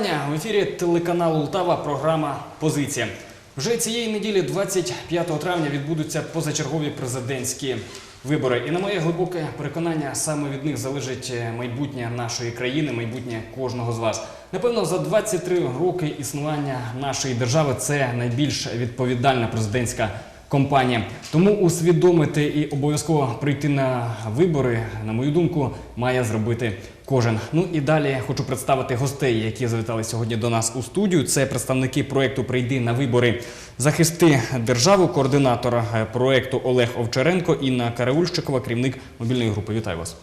Вітання в ефірі телеканалу Лтава. Програма Позиція. Вже цієї неділі, 25 травня, відбудуться позачергові президентські вибори. І на моє глибоке переконання, саме від них залежить е, майбутнє нашої країни, майбутнє кожного з вас. Напевно, за 23 роки існування нашої держави це найбільш відповідальна президентська компанія. Тому усвідомити і обов'язково прийти на вибори, на мою думку, має зробити кожен. Ну і далі хочу представити гостей, які завітали сьогодні до нас у студію. Це представники проекту Прийди на вибори захисти державу, координатор е, проекту Олег Овчаренко, Інна Караульщикова, керівник мобільної групи. Вітаю вас.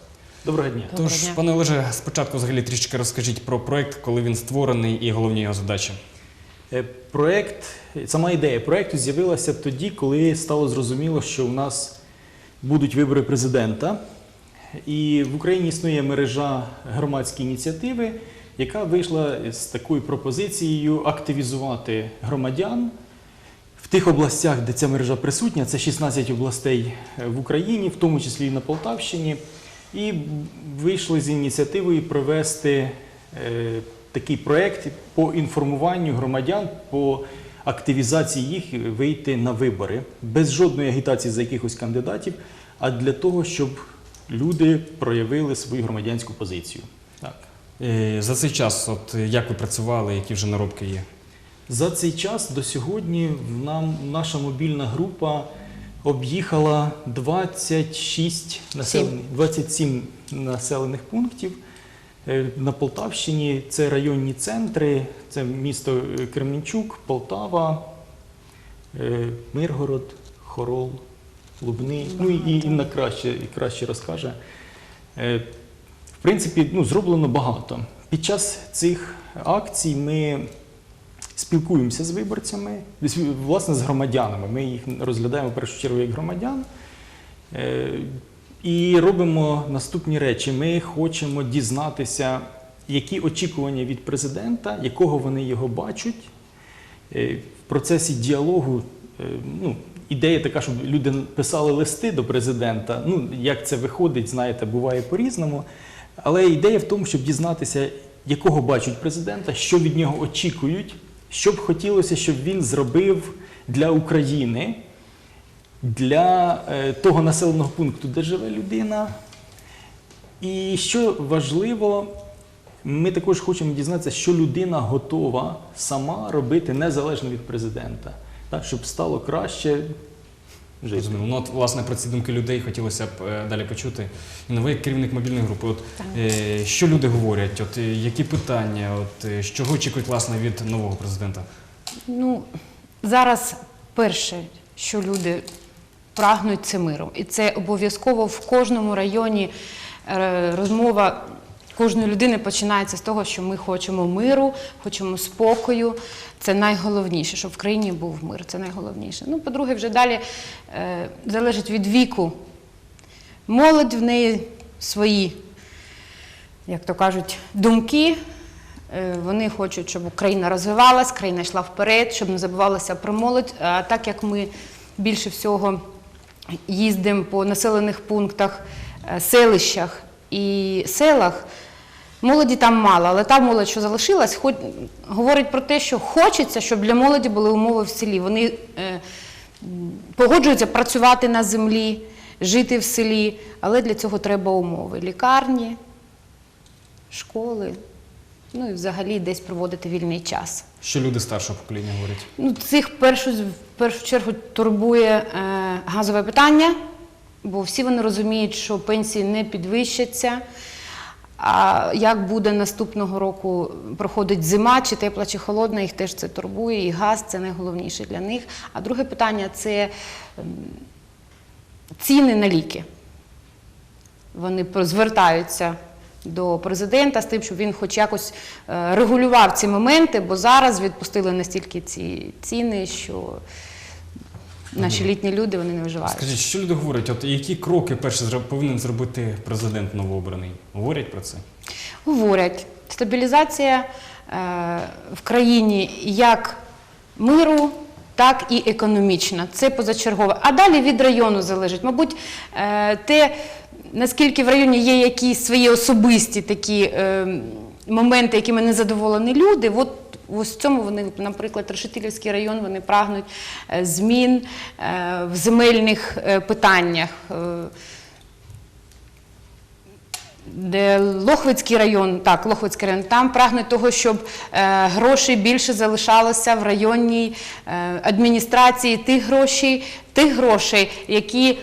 Доброго дня. Доброго Тож, дня. пане Олеже, спочатку взагалі трішки розкажіть про проект, коли він створений і головні його задачі. Е, Проект, сама ідея проекту з'явилася тоді, коли стало зрозуміло, що у нас будуть вибори президента. І в Україні існує мережа громадської ініціативи, яка вийшла з такою пропозицією активізувати громадян в тих областях, де ця мережа присутня. Це 16 областей е, в Україні, в тому числі і на Полтавщині. І вийшли з ініціативою провести е, такий проект по інформуванню громадян, по активізації їх вийти на вибори без жодної агітації за якихось кандидатів, а для того, щоб люди проявили свою громадянську позицію. Так. Е, За цей час, от як ви працювали, які вже наробки є? За цей час до сьогодні в нам наша мобільна група об'їхала 26 населених, 27 населених пунктів. Е, На Полтавщині це районні центри, це місто е, Кременчук, Полтава, е, Миргород, Хорол, Лубни. Ну і Інна краще, і краще розкаже. В принципі, ну, зроблено багато. Під час цих акцій ми спілкуємося з виборцями, власне, з громадянами. Ми їх розглядаємо в першу чергу як громадян. І робимо наступні речі. Ми хочемо дізнатися, які очікування від президента, якого вони його бачать. Е, В процесі діалогу е, ну, ідея така, щоб люди писали листи до президента. Ну, як це виходить, знаєте, буває по-різному. Але ідея в тому, щоб дізнатися, якого бачать президента, що від нього очікують, що б хотілося, щоб він зробив для України, для е, того населеного пункту, де живе людина. І що важливо, ми також хочемо дізнатися, що людина готова сама робити незалежно від президента, так, щоб стало краще жити. Ну, от, власне, про ці думки людей хотілося б е, далі почути. І ви як керівник мобільної групи. От, е, що люди говорять? От, е, які питання? От, е, що очікують власне, від нового президента? Ну, зараз перше, що люди прагнуть, це миру. І це обов'язково в кожному районі е, розмова кожної людини починається з того, що ми хочемо миру, хочемо спокою. Це найголовніше, щоб в країні був мир. Це найголовніше. Ну, по-друге, вже далі е, залежить від віку. Молодь в неї свої як то кажуть, думки. Е, Вони хочуть, щоб Україна розвивалась, країна йшла вперед, щоб не забувалося про молодь. А так як ми більше всього їздимо по населених пунктах, е, селищах і селах, молоді там мало, але та молодь, що залишилась, говорить про те, що хочеться, щоб для молоді були умови в селі. Вони е, погоджуються працювати на землі, жити в селі, але для цього треба умови. Лікарні, школи, ну і взагалі десь проводити вільний час. Що люди старшого покоління говорять? Ну, цих в першу, в першу чергу турбує е, газове питання, бо всі вони розуміють, що пенсії не підвищаться. А як буде наступного року проходить зима, чи тепла, чи холодна, їх теж це турбує, і газ це найголовніше для них. А друге питання це ем, ціни на ліки. Вони звертаються до президента з тим, щоб він хоч якось е, регулював ці моменти, бо зараз відпустили настільки ці ціни, що наші літні люди вони не виживають. Скажіть, що люди говорять? От які кроки перше повинен зробити президент новообраний? Говорять про це? Говорять, стабілізація е, в країні як миру, так і економічна. Це позачергове. А далі від району залежить. Мабуть, е, те, наскільки в районі є якісь свої особисті такі. е, моменти, якими не задоволені люди, от ось в цьому вони, наприклад, Решетилівський район, вони прагнуть е, змін е, в земельних е, питаннях. Де Лохвицький район, так, Лохвицький район, там прагнуть того, щоб грошей більше залишалося в районній адміністрації тих грошей, тих грошей, які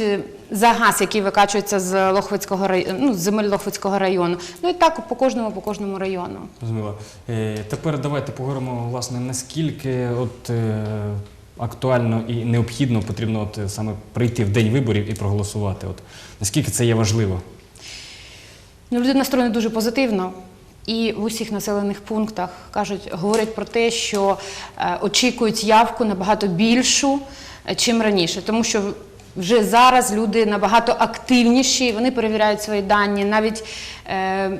е, за газ, який викачується з Лохвицького району, ну, з земель Лохвицького району. Ну і так по кожному, по кожному району. Зрозуміло. Е, Тепер давайте поговоримо, власне, наскільки от, е, актуально і необхідно потрібно от, е, саме прийти в день виборів і проголосувати. От, наскільки це є важливо? Ну, люди настроєні дуже позитивно. І в усіх населених пунктах кажуть, говорять про те, що е, очікують явку набагато більшу, е, чим раніше, тому що вже зараз люди набагато активніші, вони перевіряють свої дані, навіть е,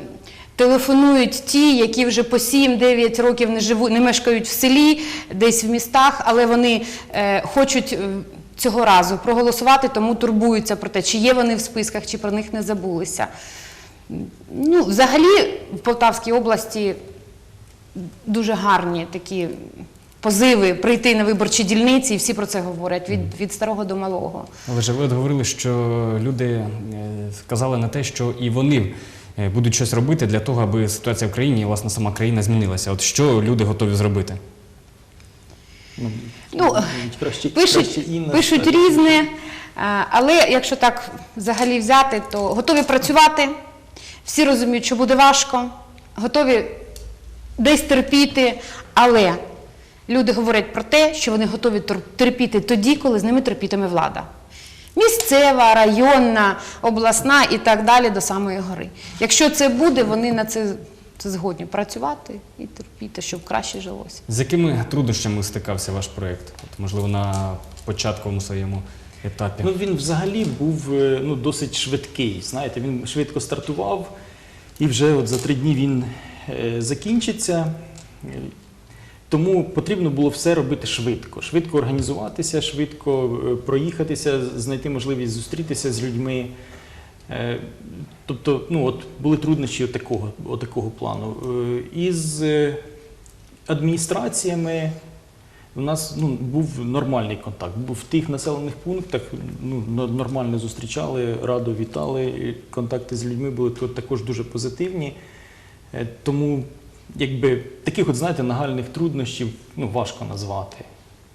телефонують ті, які вже по 7-9 років не живуть, не мешкають в селі, десь в містах, але вони е, хочуть. е, Цього разу проголосувати, тому турбуються про те, чи є вони в списках, чи про них не забулися. Ну, взагалі, в Полтавській області дуже гарні такі позиви прийти на виборчі дільниці, і всі про це говорять від, від старого до малого. Але ж ви от говорили, що люди е, вказали на те, що і вони е, будуть щось робити для того, аби ситуація в країні і власне сама країна змінилася. От що люди готові зробити? Ну, Ну, краще, Пишуть, краще Інна пишуть різне, але якщо так взагалі взяти, то готові працювати, всі розуміють, що буде важко, готові десь терпіти, але люди говорять про те, що вони готові терпіти тоді, коли з ними терпітиме влада. Місцева, районна, обласна і так далі до самої гори. Якщо це буде, вони на це, згодні працювати і терпіти, щоб краще жилося. З якими труднощами стикався ваш проєкт? От, можливо, на початковому своєму етапі? Ну, він взагалі був е, ну, досить швидкий. Знаєте, він швидко стартував, і вже от за три дні він е, закінчиться. Тому потрібно було все робити швидко. Швидко організуватися, швидко е, проїхатися, знайти можливість зустрітися з людьми. Е, Тобто, ну, от були труднощі отакого, отакого плану. Е, Із е, адміністраціями у нас ну, був нормальний контакт. В тих населених пунктах, ну, нормально зустрічали, радо вітали. Контакти з людьми були також дуже позитивні. Тому, якби таких, от, знаєте, нагальних труднощів ну, важко назвати.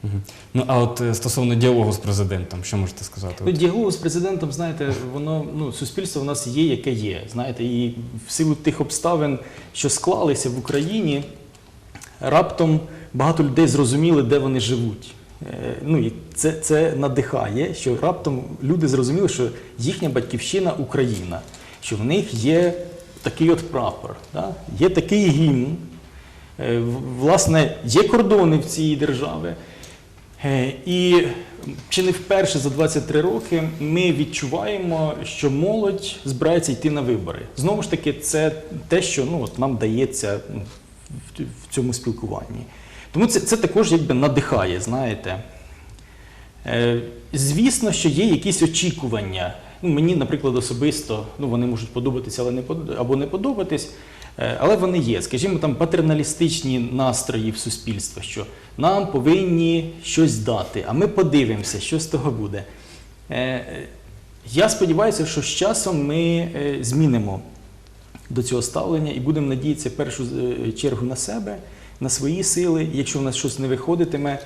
Мгм. Ну а от е, стосовно діалогу з президентом, що можете сказати? Ну, От, діалогу з президентом, знаєте, воно ну, суспільство в нас є, яке є. Знаєте, і в силу тих обставин, що склалися в Україні, раптом багато людей зрозуміли, де вони живуть. Е, Ну і це, це надихає, що раптом люди зрозуміли, що їхня батьківщина Україна, що в них є такий от прапор, да? є такий гімн. Е, Власне, є кордони в цій держави. Е, І чи не вперше за 23 роки ми відчуваємо, що молодь збирається йти на вибори. Знову ж таки, це те, що ну, от нам дається в- в цьому спілкуванні. Тому це, це також якби надихає, знаєте. Е, Звісно, що є якісь очікування. Ну, мені, наприклад, особисто, ну вони можуть подобатися але не або не подобатись, е, але вони є. Скажімо, там патерналістичні настрої в суспільства, що нам повинні щось дати, а ми подивимося, що з того буде. Е, Я сподіваюся, що з часом ми е, змінимо до цього ставлення і будемо надіятися першу чергу на себе, на свої сили. Якщо в нас щось не виходитиме,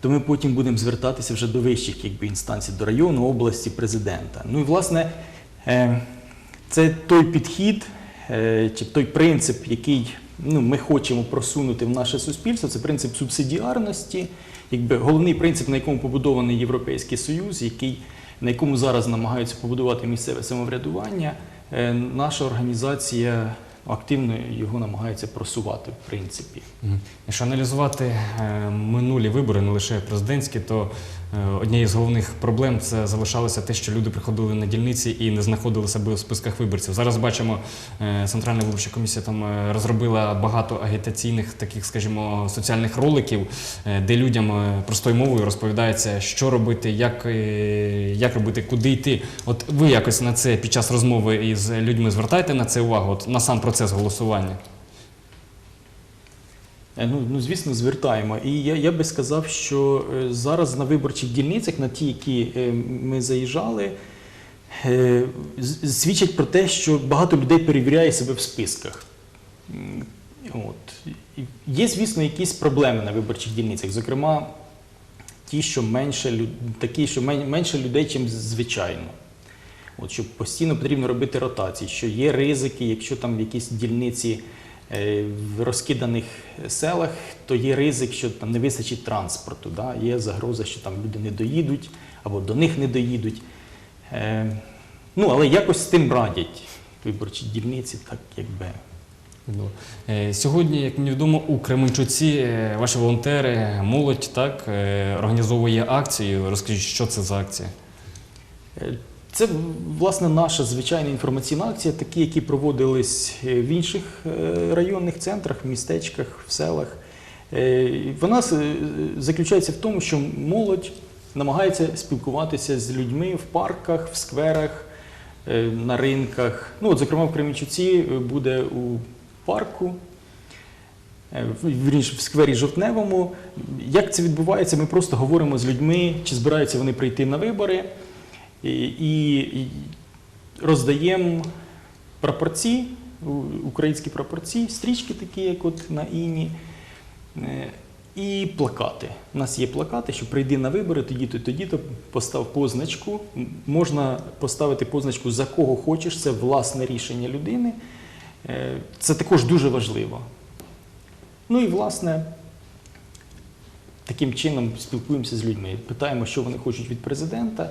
то ми потім будемо звертатися вже до вищих якби, інстанцій, до району, області, президента. Ну і власне е, це той підхід е, чи той принцип, який ну, ми хочемо просунути в наше суспільство, це принцип субсидіарності, якби головний принцип, на якому побудований Європейський Союз, який, на якому зараз намагаються побудувати місцеве самоврядування. Е, Наша організація активно його намагається просувати, в принципі. Якщо аналізувати е, минулі вибори, не лише президентські, то однією з головних проблем це залишалося те, що люди приходили на дільниці і не знаходили себе у списках виборців. Зараз бачимо, е, Центральна виборча комісія там е, розробила багато агітаційних таких, скажімо, соціальних роликів, е, де людям е, простою мовою розповідається, що робити, як, е, як робити, куди йти. От ви якось на це під час розмови із людьми звертаєте на це увагу, от на сам процес голосування. Е, Ну, ну звісно, звертаємо. І я, я би сказав, що е, зараз на виборчих дільницях, на ті, які е, ми заїжджали, свідчать про те, що багато людей перевіряє себе в списках. От. Є, звісно, якісь проблеми на виборчих дільницях. Зокрема, ті, що менше, такі, що менше людей, ніж звичайно. От, що постійно потрібно робити ротації, що є ризики, якщо там якісь дільниці в розкиданих селах, то є ризик, що там не вистачить транспорту. Да? Є загроза, що там люди не доїдуть або до них не доїдуть. Е, ну, але якось з тим радять виборчі дільниці, так якби. Ну, е, Сьогодні, як мені відомо, у Кременчуці е, ваші волонтери, молодь так е, організовує акцію. Розкажіть, що це за акція? Це власне наша звичайна інформаційна акція, такі, які проводились е, в інших е, районних центрах, містечках, в селах. Е, Вона заключається в тому, що молодь намагається спілкуватися з людьми в парках, в скверах, на ринках. Ну, от, зокрема, в Кременчуці е, буде у парку. в сквері Жовтневому. Як це відбувається? Ми просто говоримо з людьми, чи збираються вони прийти на вибори, і, роздаємо прапорці, українські прапорці, стрічки такі, як от на Іні. Е, І плакати. У нас є плакати, що прийди на вибори, тоді-то, тоді-то постав позначку. Можна поставити позначку за кого хочеш, це власне рішення людини. Е, Це також дуже важливо. Ну і власне. Таким чином спілкуємося з людьми, питаємо, що вони хочуть від президента,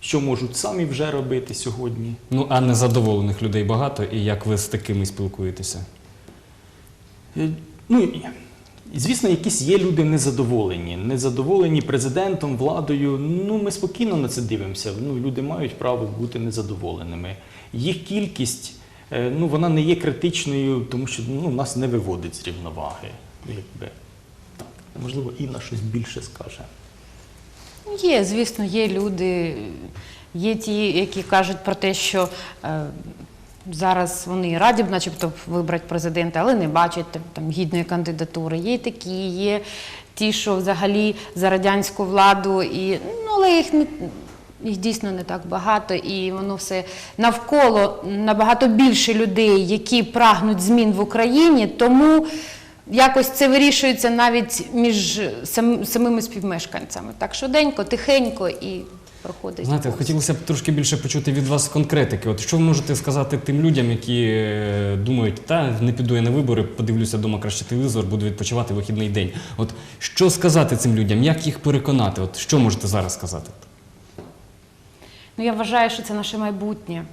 що можуть самі вже робити сьогодні. Ну, а незадоволених людей багато, і як ви з такими спілкуєтеся? Е, Ну, звісно, якісь є люди незадоволені. Незадоволені президентом, владою. Ну, ми спокійно на це дивимося. Ну, люди мають право бути незадоволеними. Їх кількість, е, ну, вона не є критичною, тому що ну, нас не виводить з рівноваги. Якби. Так. Можливо, Інна щось більше скаже. Є, звісно, є люди, є ті, які кажуть про те, що е, зараз вони раді б, начебто, вибрати президента, але не бачать там, гідної кандидатури. Є такі, є ті, що взагалі за радянську владу, і, ну, але їх не. Їх дійсно не так багато, і воно все навколо набагато більше людей, які прагнуть змін в Україні, тому якось це вирішується навіть між сам- самими співмешканцями. Так швиденько, тихенько і проходить. Знаєте, повз. хотілося б трошки більше почути від вас конкретики. От що ви можете сказати тим людям, які е, думають, та не піду я на вибори, подивлюся вдома краще телевізор, буду відпочивати вихідний день. От що сказати цим людям, як їх переконати? От що можете зараз сказати? Ну, я вважаю, що це наше майбутнє.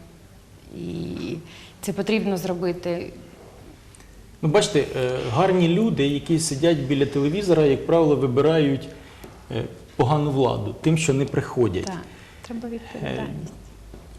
І це потрібно зробити. Ну, бачите, е, гарні люди, які сидять біля телевізора, як правило, вибирають е, погану владу, тим, що не приходять. Так, треба відповідальність.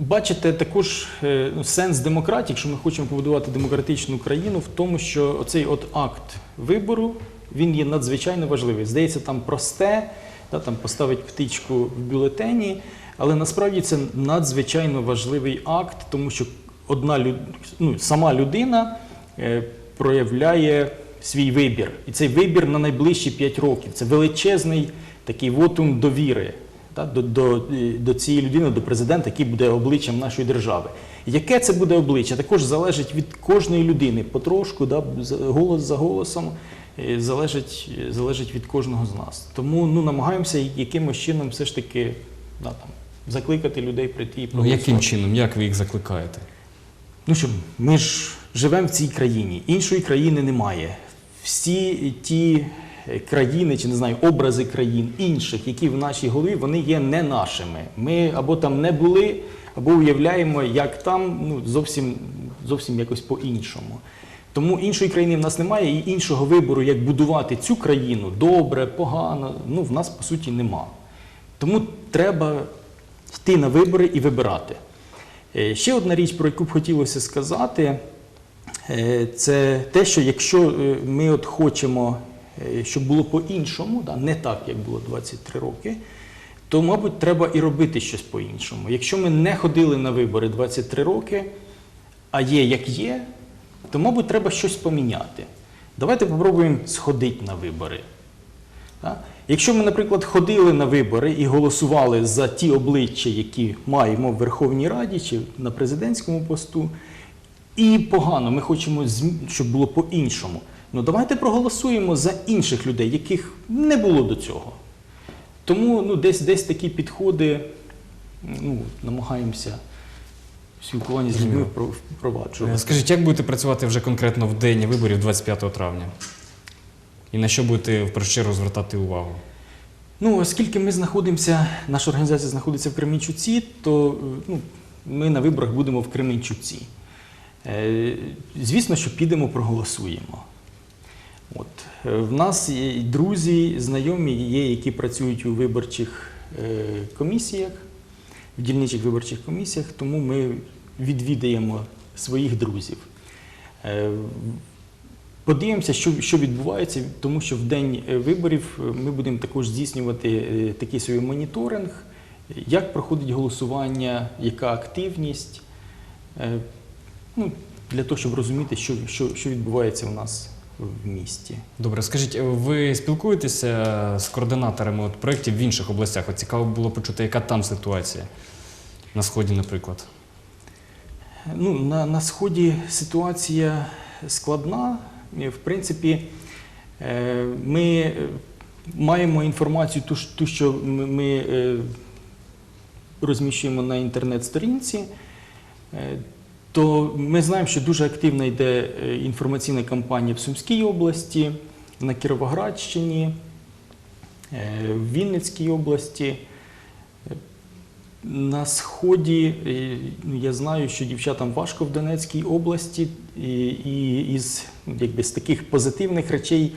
Бачите, також е, ну, сенс демократії, якщо ми хочемо побудувати демократичну країну, в тому, що оцей от акт вибору він є надзвичайно важливий. Здається, там просте, да, там поставить птичку в бюлетені, але насправді це надзвичайно важливий акт, тому що одна люд... ну, сама людина е, проявляє свій вибір. І цей вибір на найближчі 5 років. Це величезний такий вотум довіри та, до, до, е, до цієї людини, до президента, який буде обличчям нашої держави. Яке це буде обличчя, також залежить від кожної людини, потрошку, да, голос за голосом, е, залежить, е, залежить від кожного з нас. Тому ну, намагаємося якимось чином все ж таки да, там, закликати людей прийти і Ну яким чином, як ви їх закликаєте? Ну що, ми ж живемо в цій країні, іншої країни немає. Всі ті е, країни, чи не знаю, образи країн інших, які в нашій голові, вони є не нашими. Ми або там не були, або уявляємо, як там ну, зовсім, зовсім якось по-іншому. Тому іншої країни в нас немає, і іншого вибору, як будувати цю країну добре, погано, ну в нас по суті нема. Тому треба йти на вибори і вибирати. Е, Ще одна річ, про яку б хотілося сказати, е, це те, що якщо е, ми от хочемо, щоб було по-іншому, не так, як було 23 роки, то, мабуть, треба і робити щось по-іншому. Якщо ми не ходили на вибори 23 роки, а є як є, то, мабуть, треба щось поміняти. Давайте попробуємо сходити на вибори. Якщо ми, наприклад, ходили на вибори і голосували за ті обличчя, які маємо в Верховній Раді чи на президентському посту, і погано, ми хочемо, щоб було по-іншому. Ну давайте проголосуємо за інших людей, яких не було до цього. Тому ну, десь, десь такі підходи ну, намагаємося в спілкуванні з людьми впро- Е, впроваджувати. Скажіть, як будете працювати вже конкретно в день виборів 25 травня? І на що будете в першу чергу звертати увагу? Ну, оскільки ми знаходимося, наша організація знаходиться в Кременчуці, то е, ну, ми на виборах будемо в Кременчуці. Е, Звісно, що підемо, проголосуємо. От. Е, В нас є друзі, знайомі є, які працюють у виборчих е, комісіях, в дільничих виборчих комісіях, тому ми відвідаємо своїх друзів. Е, Подивимося, що, що відбувається, тому що в день е, виборів е, ми будемо також здійснювати е, такий собі моніторинг, як проходить голосування, яка активність, ну, для того, щоб розуміти, що, що, що відбувається у нас в місті. Добре, скажіть, ви спілкуєтеся з координаторами от проєктів в інших областях? От цікаво було почути, яка там ситуація на сході, наприклад. Ну, на, на сході ситуація складна. В принципі, е, ми е, маємо інформацію, ту, що ми, е, розміщуємо на інтернет-сторінці. То ми знаємо, що дуже активно йде інформаційна кампанія в Сумській області, на Кіровоградщині, в Вінницькій області. На сході я знаю, що дівчатам важко в Донецькій області, і, і із якби, з таких позитивних речей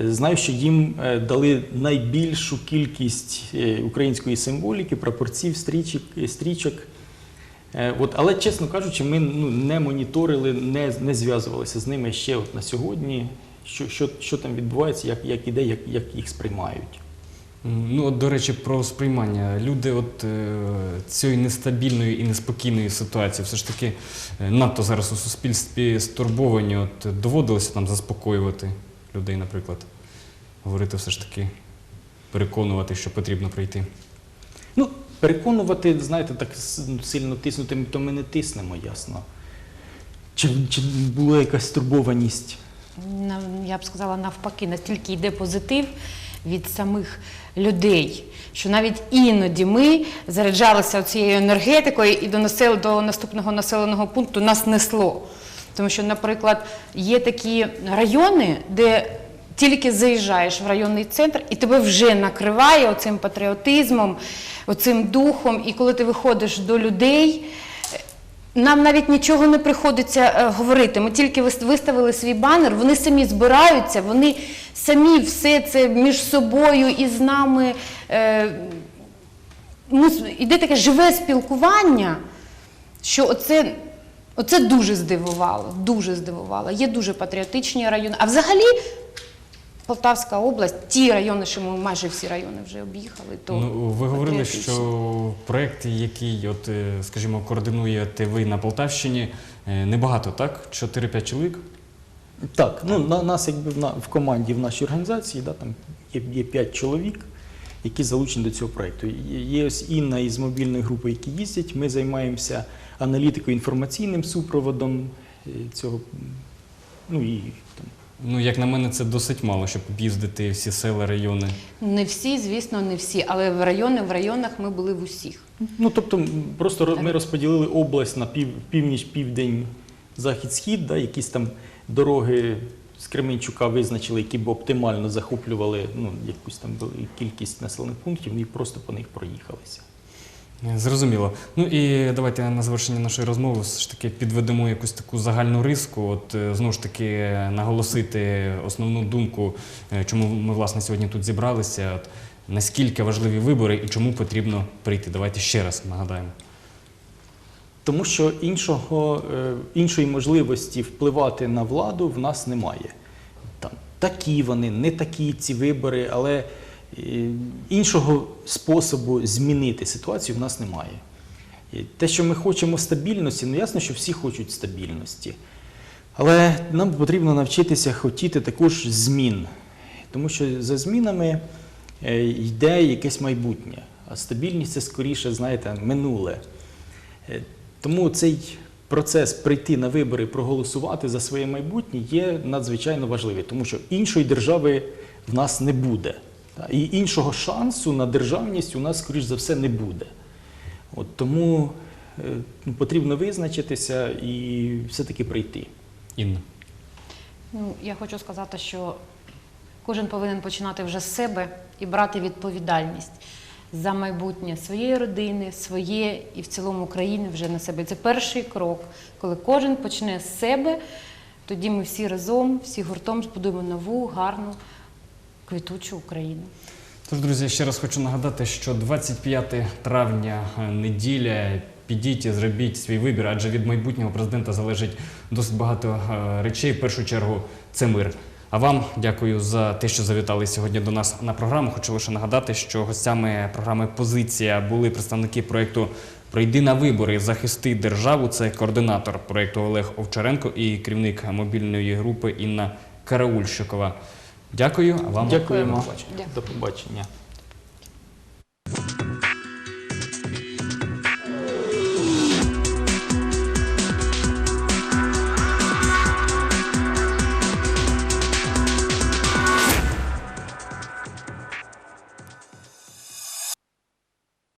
е, знаю, що їм е, дали найбільшу кількість е, української символіки, прапорців, стрічок. стрічок. От, але, чесно кажучи, ми ну, не моніторили, не, не зв'язувалися з ними ще от на сьогодні, що, що, що там відбувається, як, як іде, як, як їх сприймають. Ну, от, до речі, про сприймання. Люди от е, цієї нестабільної і неспокійної ситуації все ж таки е, надто зараз у суспільстві стурбовані. От доводилося там заспокоювати людей, наприклад, говорити все ж таки, переконувати, що потрібно прийти. Ну, переконувати, знаєте, так сильно тиснути, то ми не тиснемо, ясно. Чи, чи була якась турбованість? Нав- Я б сказала навпаки, настільки йде позитив від самих людей, що навіть іноді ми заряджалися цією енергетикою і до, до наступного населеного пункту нас несло. Тому що, наприклад, є такі райони, де тільки заїжджаєш в районний центр, і тебе вже накриває оцим патріотизмом, оцим духом. І коли ти виходиш до людей, нам навіть нічого не приходиться е, говорити. Ми тільки виставили свій банер, вони самі збираються, вони самі все це між собою і з нами. Е, ну, іде таке живе спілкування, що оце, оце дуже здивувало. Дуже здивувало. Є дуже патріотичні райони. А взагалі. Полтавська область, ті райони, що ми майже всі райони вже об'їхали, то Ну, ви говорили, що проєкт, який, от, е, скажімо, координуєте ви на Полтавщині, е, небагато, так? 4-5 чоловік? Так, ну на нас якби в, на, в команді в нашій організації, да, там є, є 5 чоловік, які залучені до цього проєкту. Є, є ось Інна із мобільної групи, які їздять. Ми займаємося аналітикою інформаційним супроводом е, цього. Ну і там, Ну, як на мене, це досить мало, щоб об'їздити всі села, райони. Не всі, звісно, не всі, але в райони, в районах ми були в усіх. Ну, тобто, просто ро- ми розподілили область на пів, північ, південь, захід, схід, да, якісь там дороги з Кременчука визначили, які б оптимально захоплювали ну, якусь там вели- кількість населених пунктів, і просто по них проїхалися. Зрозуміло. Ну і давайте на завершення нашої розмови все ж таки підведемо якусь таку загальну риску. От е, знову ж таки наголосити основну думку, е, чому ми власне сьогодні тут зібралися. От, наскільки важливі вибори і чому потрібно прийти. Давайте ще раз нагадаємо. Тому що іншого, е, іншої можливості впливати на владу в нас немає. Там, такі вони, не такі ці вибори, але іншого способу змінити ситуацію в нас немає. І те, що ми хочемо стабільності, ну ясно, що всі хочуть стабільності. Але нам потрібно навчитися хотіти також змін. Тому що за змінами е, йде якесь майбутнє. А стабільність це скоріше, знаєте, минуле. Е, Тому цей процес прийти на вибори, проголосувати за своє майбутнє є надзвичайно важливий, тому що іншої держави в нас не буде. Та, І іншого шансу на державність у нас, скоріш за все, не буде. От тому е, ну, потрібно визначитися і все-таки прийти. Інна. Ну, я хочу сказати, що кожен повинен починати вже з себе і брати відповідальність за майбутнє своєї родини, своє і в цілому країни вже на себе. Це перший крок. Коли кожен почне з себе, тоді ми всі разом, всі гуртом збудуємо нову, гарну, квітучу Україну. Тож, друзі, ще раз хочу нагадати, що 25 травня е, неділя. Підіть і зробіть свій вибір, адже від майбутнього президента залежить досить багато е, речей. В першу чергу це мир. А вам дякую за те, що завітали сьогодні до нас на програму. Хочу лише нагадати, що гостями програми Позиція були представники проєкту Прийди на вибори, захисти державу. Це координатор проєкту Олег Овчаренко і керівник мобільної групи Інна Караульщикова. Дякую. А вам Дякуємо. Дякую. До побачення.